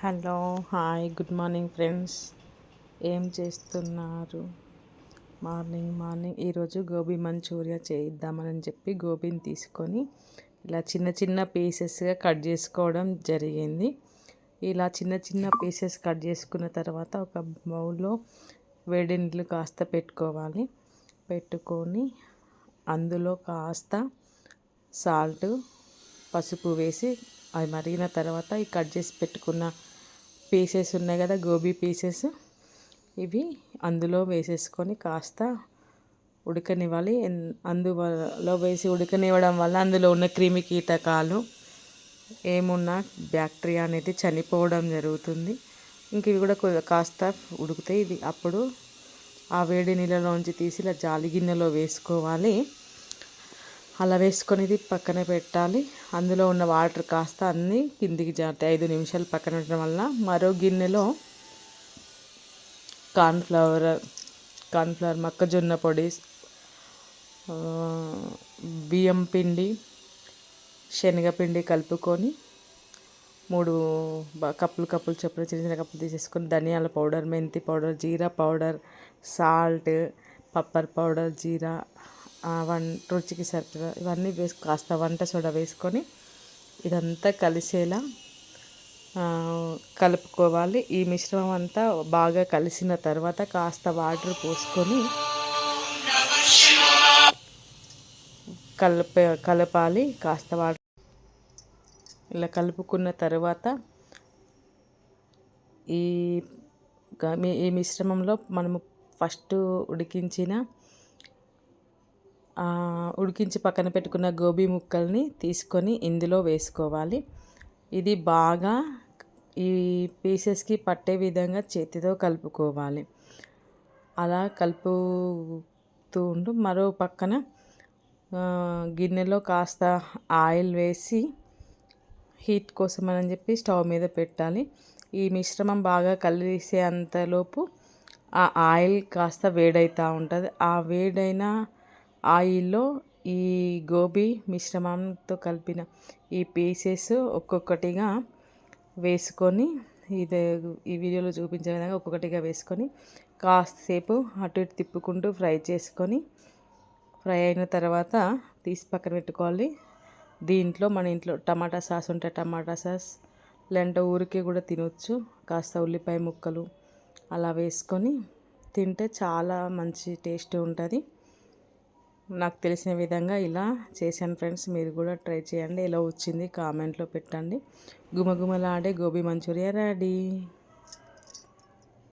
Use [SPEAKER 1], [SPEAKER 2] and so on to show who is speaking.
[SPEAKER 1] Hello hi good morning friends. ఏం చేస్తున్నారు? Morning morning. ఈరోజు గోబీ మంచూరియా చేయిద్దామని చెప్పి గోబీని తీసుకొని ఇలా చిన్న చిన్న పీసెస్గా కట్ చేసుకోవడం జరిగింది. ఇలా చిన్న చిన్న పీసెస్ కట్ చేసుకున్న తర్వాత ఒక బౌల్లో వేడి నీళ్ళు కాస్త పెట్టుకోవాలి. పెట్టుకొని అందులో కాస్త సాల్ట్ పసుపు వేసి అది మరిగిన తర్వాత ఈ కట్ చేసి పెట్టుకున్న పీసెస్ ఉన్నాయి కదా గోబీ పీసెస్. ఇవి అందులో వేసేసుకొని కాస్త ఉడకనివ్వాలి. అందులో వేసి ఉడకనివ్వడం వల్ల అందులో ఉన్న క్రిమి కీటకాలు ఏమున్నా బ్యాక్టీరియా అనేది చనిపోవడం జరుగుతుంది. ఇంక ఇవి కూడా కాస్త ఉడికితే ఇది అప్పుడు ఆ వేడి నీళ్ళలోంచి తీసి ఇలా జాలి గిన్నెలో వేసుకోవాలి. అలా వేసుకొని ఇది పక్కన పెట్టాలి. అందులో ఉన్న వాటర్ కాస్త అన్నీ కిందికి జారుతాయి ఐదు నిమిషాలు పక్కన పెట్టడం వల్ల మరో గిన్నెలో కార్న్ఫ్లవర్ కార్న్ఫ్లవర్ మొక్కజొన్న పొడి బియ్యం పిండి శనగపిండి కలుపుకొని మూడు కప్పులు కప్పులు చొప్పున చిన్న చిన్న కప్పులు తీసేసుకొని ధనియాల పౌడర్ మెంతి పౌడర్ జీరా పౌడర్ సాల్ట్ పప్పర్ పౌడర్ జీరా వన్ రుచికి సరిపడా ఇవన్నీ వేసి కాస్త వంట సోడా వేసుకొని ఇదంతా కలిసేలా కలుపుకోవాలి. ఈ మిశ్రమం అంతా బాగా కలిసిన తర్వాత కాస్త వాటర్ పోసుకొని కలప కలపాలి. కాస్త వాటర్ ఇలా కలుపుకున్న తర్వాత ఈ ఈ మిశ్రమంలో మనము ఫస్ట్ ఉడికించిన ఉడికించి పక్కన పెట్టుకున్న గోబీ ముక్కల్ని తీసుకొని ఇందులో వేసుకోవాలి. ఇది బాగా ఈ పీసెస్కి పట్టే విధంగా చేతితో కలుపుకోవాలి. అలా కలుపుతూ ఉంటూ మరో పక్కన గిన్నెలో కాస్త ఆయిల్ వేసి హీట్ కోసం అని చెప్పి స్టవ్ మీద పెట్టాలి. ఈ మిశ్రమం బాగా కలిసే అంతలోపు ఆ ఆయిల్ కాస్త వేడవుతూ ఉంటుంది. ఆ వేడైన ఆయిల్లో ఈ గోబీ మిశ్రమంతో కలిపిన ఈ పీసెస్ ఒక్కొక్కటిగా వేసుకొని ఇది ఈ వీడియోలో చూపించే విధంగా ఒక్కొక్కటిగా వేసుకొని కాసేపు అటు ఇటు తిప్పుకుంటూ ఫ్రై చేసుకొని ఫ్రై అయిన తర్వాత తీసి పక్కన పెట్టుకోవాలి. దీంట్లో మన ఇంట్లో టమాటా సాస్ ఉంటే టమాటా సాస్ లేదంటే ఊరికే కూడా తినొచ్చు. కాస్త ఉల్లిపాయ ముక్కలు అలా వేసుకొని తింటే చాలా మంచి టేస్ట్ ఉంటుంది. నాకు తెలిసిన విధంగా ఇలా చేశాను ఫ్రెండ్స్. మీరు కూడా ట్రై చేయండి. ఎలా వచ్చింది కామెంట్లో పెట్టండి. గుమగుమలాడే గోబీ మంచూరియా రెడీ.